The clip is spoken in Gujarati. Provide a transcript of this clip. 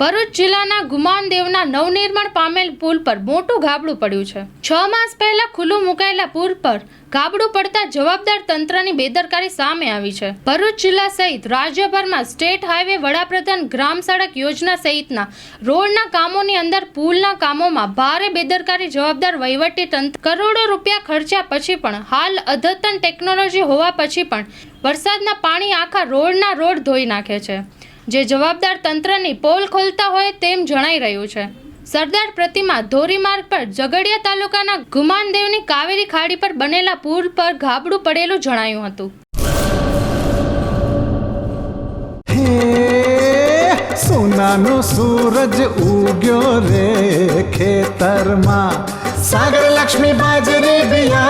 ભરૂચ જિલ્લાના ગુમાનદેવના નવનિર્માણ પામેલ પુલ પર મોટું ગાબડું પડ્યું છે. છ માસ પહેલા ખુલ્લું મુકાયેલા પુલ પર ગાબડું પડતા જવાબદાર તંત્રની બેદરકારી સામે આવી છે. ભરૂચ જિલ્લા સહિત રાજ્યભરમાં સ્ટેટ હાઈવે વડાપ્રધાન ગ્રામ સડક યોજના સહિતના રોડના કામોની અંદર પુલના કામોમાં ભારે બેદરકારી જવાબદાર વહીવટી તંત્ર કરોડો રૂપિયા ખર્ચ્યા પછી પણ હાલ અદ્યતન ટેકનોલોજી હોવા પછી પણ વરસાદના પાણી આખા રોડના રોડ ધોઈ નાખે છે. જે જવાબદાર તંત્રની પોલ ખોલતા હોય તેમ જણાઈ રહ્યું છે. સરદાર પ્રતિમા ધોરીમાર્ગ પર ઝઘડિયા તાલુકાના ગુમાનદેવની કાવેરી ખાડી પર બનેલા પુલ પર ગાબડું પડેલું જણાયું હતું. સોનાનો સૂરજ ઉગ્યો રે ખેતરમાં. સાગર લક્ષ્મી બાજરી બિયારણ